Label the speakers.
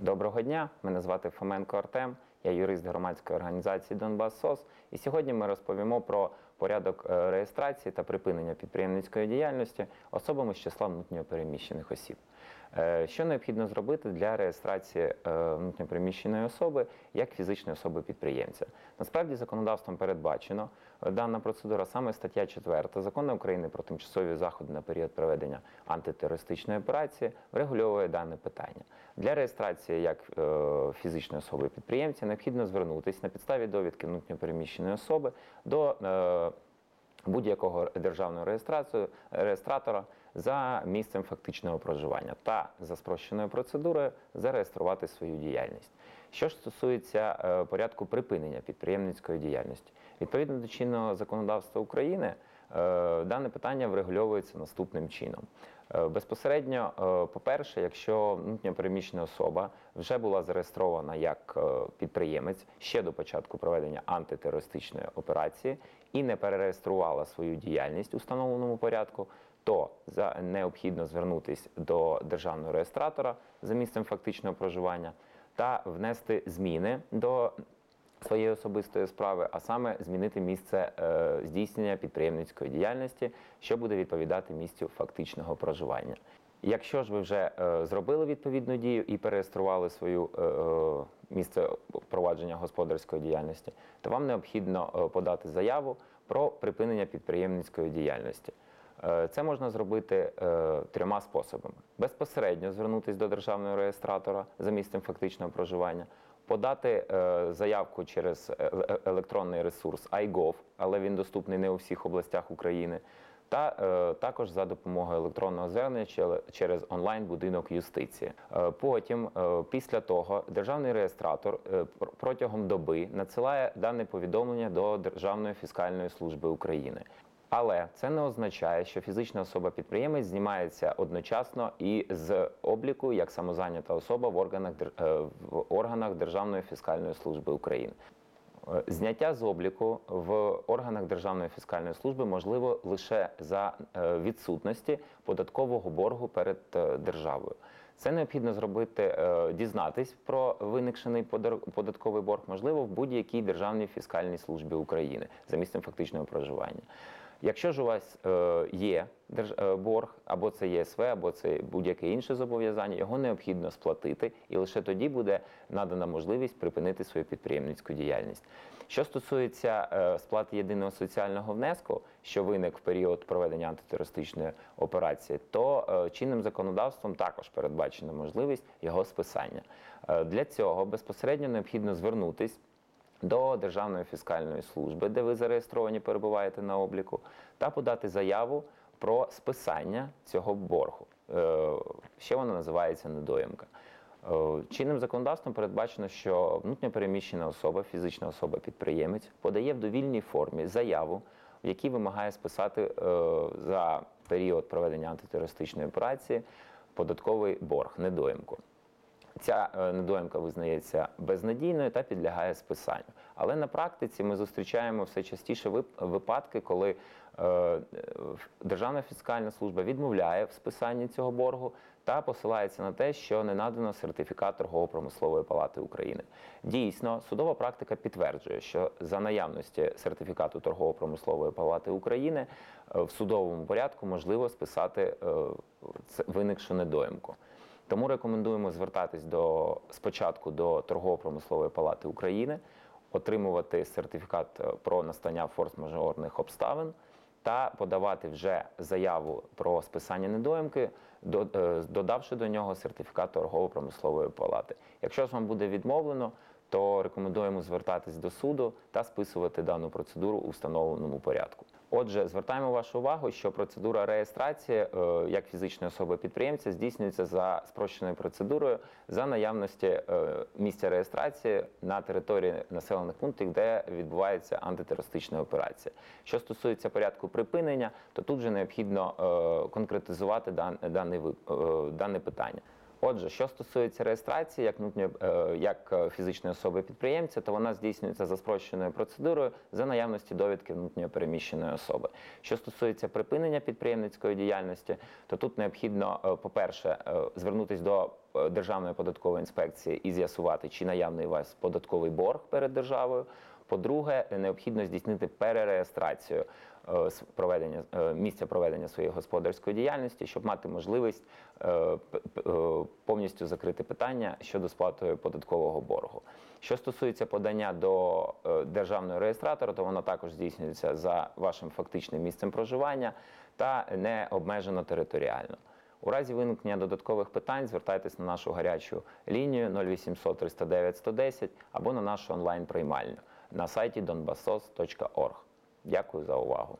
Speaker 1: Доброго дня, мене звати Фоменко Артем, я юрист громадської організації Донбас СОС. І сьогодні ми розповімо про порядок е, реєстрації та припинення підприємницької діяльності особами з числа внутрішньопереміщених осіб. Е, Що необхідно зробити для реєстрації е, внутрішньопереміщеної особи як фізичної особи підприємця? Насправді законодавством передбачено е, дана процедура саме стаття 4 закону України про тимчасові заходи на період проведення антитерористичної операції врегульовує дане питання. Для реєстрації як фізичної особи підприємця необхідно звернутися на підставі довідки внутрішньопереміщеної особи до будь-якого державного реєстрацію реєстратора за місцем фактичного проживання та за спрощеною процедурою зареєструвати свою діяльність. Що ж стосується е, порядку припинення підприємницької діяльності, відповідно до чинного законодавства України, дане питання врегульовується наступним чином. Е, Безпосередньо, е, по-перше, якщо внутрішньопереміщена особа вже була зареєстрована як е, підприємець ще до початку проведення антитерористичної операції і не перереєструвала свою діяльність у встановленому порядку, то необхідно звернутися до державного реєстратора за місцем фактичного проживання та внести зміни до своєї особистої справи, а саме змінити місце е, здійснення підприємницької діяльності, що буде відповідати місцю фактичного проживання. Якщо ж ви вже е, зробили відповідну дію і перереєстрували свою е, місце провадження господарської діяльності, то вам необхідно подати заяву про припинення підприємницької діяльності. Е, Це можна зробити е, трьома способами: безпосередньо звернутися до державного реєстратора за місцем фактичного проживання, подати е, заявку через електронний ресурс iGov, але він доступний не у всіх областях України, та е, також за допомогою електронного звернення через онлайн-будинок юстиції. Е, Потім, е, після того, державний реєстратор е, протягом доби надсилає дане повідомлення до Державної фіскальної служби України. Але це не означає, що фізична особа-підприємець знімається одночасно і з обліку як самозайнята особа в органах е, в органах Державної фіскальної служби України. Е, Зняття з обліку в органах Державної фіскальної служби можливо лише за е, відсутності податкового боргу перед державою. Це необхідно зробити, дізнатись про виникшений податковий борг, можливо, в будь-якій державній фіскальній службі України за місцем фактичного проживання. Якщо ж у вас е, є е, борг, або це ЄСВ, або це будь-яке інше зобов'язання, його необхідно сплатити, і лише тоді буде надана можливість припинити свою підприємницьку діяльність. Що стосується е, сплати єдиного соціального внеску, що виник в період проведення антитерористичної операції, то чинним законодавством також передбачена можливість його списання. Для цього безпосередньо необхідно звернутись до Державної фіскальної служби, де ви зареєстровані, перебуваєте на обліку, та подати заяву про списання цього боргу. Е, Ще вона називається недоїмка. Е, Чинним законодавством передбачено, що внутрішньопереміщена особа, фізична особа-підприємець, подає в довільній формі заяву, в якій вимагає списати е, за період проведення антитерористичної операції податковий борг, недоїмку. Ця е, недоїмка визнається безнадійною та підлягає списанню. Але на практиці ми зустрічаємо все частіше вип- випадки, коли е, Державна фіскальна служба відмовляє в списанні цього боргу та посилається на те, що не надано сертифікат торгово-промислової палати України. Дійсно, судова практика підтверджує, що за наявності сертифікату торгово-промислової палати України е, в судовому порядку можливо списати виникшу недоїмку. Тому рекомендуємо звертатись до спочатку до торгово-промислової палати України, отримувати сертифікат е, про настання форс-мажорних обставин та подавати вже заяву про списання недоїмки, е, додавши до нього сертифікат торгово-промислової палати. Якщо ж вам буде відмовлено, то рекомендуємо звертатись до суду та списувати дану процедуру у встановленому порядку. Отже, звертаємо вашу увагу, що процедура реєстрації е, як фізичної особи підприємця здійснюється за спрощеною процедурою за наявності е, місця реєстрації на території населених пунктів, де відбувається антитерористична операція. Що стосується порядку припинення, то тут же необхідно е, конкретизувати дане питання. Отже, що стосується реєстрації як, е, як е, фізичної особи підприємця, то вона здійснюється за спрощеною процедурою за наявності довідки внутрішньопереміщеної особи. Що стосується припинення підприємницької діяльності, то тут необхідно, е, по-перше, звернутися до Державної податкової інспекції і з'ясувати, чи наявний у вас податковий борг перед державою. По-друге, необхідно здійснити перереєстрацію е, проведення е, місця проведення своєї господарської діяльності, щоб мати можливість е, повністю закрити питання щодо сплати податкового боргу. Що стосується подання до державного реєстратора, то воно також здійснюється за вашим фактичним місцем проживання та не обмежено територіально. У разі виникнення додаткових питань звертайтесь на нашу гарячу лінію 0800 309 110 або на нашу онлайн-приймальню на сайті donbassos.org. Дякую за увагу.